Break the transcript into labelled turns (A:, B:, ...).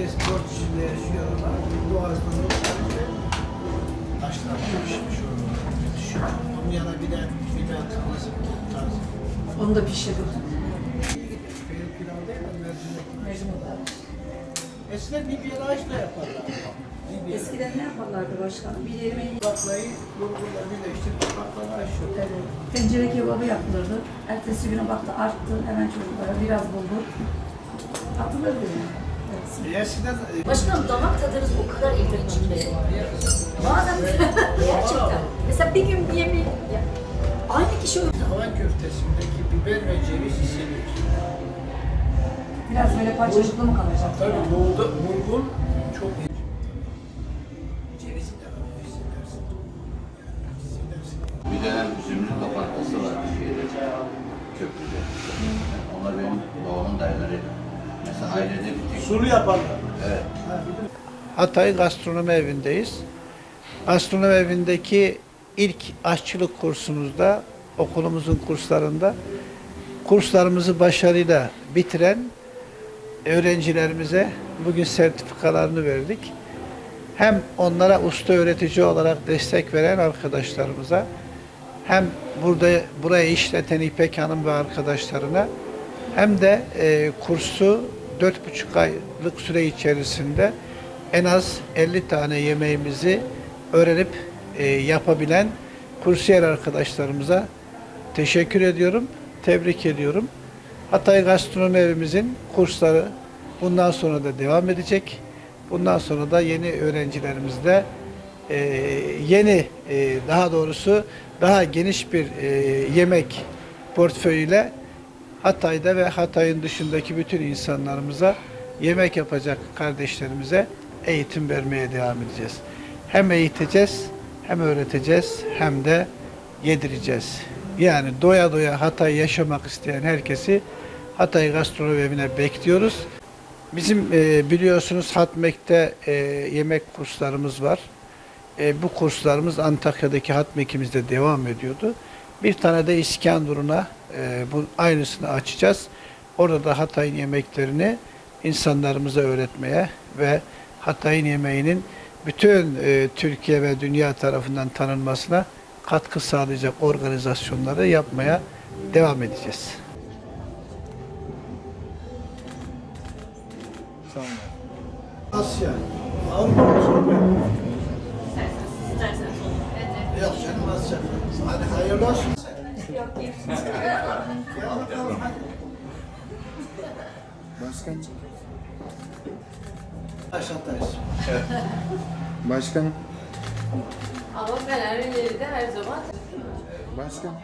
A: herkes borç içinde yaşıyor ama boğazdan taşlar pişmiş oralar. Düşüyor. Onun yanına bir de de kırmızı tarzı.
B: Onu da pişirdim.
A: Benim pilav değil de mercimek.
B: Mercimekler.
A: Eskiden bir bir da yaparlar. Bir
B: Eskiden ne yaparlardı başkanım? Bir yemeği
A: baklayı bulgurla birleştirip baklava açıyor.
B: Evet. Tencere kebabı yapılırdı. Ertesi güne baktı arttı. Hemen çocuklara biraz bulgur. Atılırdı yani.
C: Başkanım damak tadınız o kadar ilginç ki. Bazen gerçekten. Mesela bir gün bir yemeği ya, aynı kişi öyle.
A: havan köftesindeki biber ve ceviz hissediyor.
B: Biraz böyle parçacıklı mı kalacak?
A: Tabii buğda, bulgur çok iyi. Cevizi de hissedersin. Hissedersin.
D: Bir dönem zümrüt lokantası vardı şeyde, köprüde. Onlar benim babamın dayıları. Mesela ailede bir tek...
A: Sulu yaparlar.
D: Evet.
A: Hatay Gastronomi Evi'ndeyiz. Gastronomi Evi'ndeki ilk aşçılık kursumuzda, okulumuzun kurslarında kurslarımızı başarıyla bitiren öğrencilerimize bugün sertifikalarını verdik. Hem onlara usta öğretici olarak destek veren arkadaşlarımıza hem burada burayı işleten İpek Hanım ve arkadaşlarına hem de e, kursu dört buçuk aylık süre içerisinde en az 50 tane yemeğimizi öğrenip e, yapabilen kursiyer arkadaşlarımıza teşekkür ediyorum, tebrik ediyorum. Hatay Gastronomi Evimizin kursları bundan sonra da devam edecek. Bundan sonra da yeni öğrencilerimizle e, yeni e, daha doğrusu daha geniş bir e, yemek portföyüyle Hatay'da ve Hatay'ın dışındaki bütün insanlarımıza yemek yapacak kardeşlerimize eğitim vermeye devam edeceğiz. Hem eğiteceğiz, hem öğreteceğiz, hem de yedireceğiz. Yani doya doya Hatay yaşamak isteyen herkesi Hatay Gastronomi Evi'ne bekliyoruz. Bizim e, biliyorsunuz Hatmek'te e, yemek kurslarımız var. E, bu kurslarımız Antakya'daki Hatmek'imizde devam ediyordu. Bir tane de İskenderun'a e, bu aynısını açacağız. Orada da Hatay'ın yemeklerini insanlarımıza öğretmeye ve Hatay'ın yemeğinin bütün e, Türkiye ve dünya tarafından tanınmasına katkı sağlayacak organizasyonları yapmaya devam edeceğiz. Asya. Avrupa mı Yok canım Asya. Hadi hayırlı olsun.
E: Başkan.
A: Aşağıdayız.
E: Başkan.
C: Ama Fener'in yeri de her zaman
E: Başkan.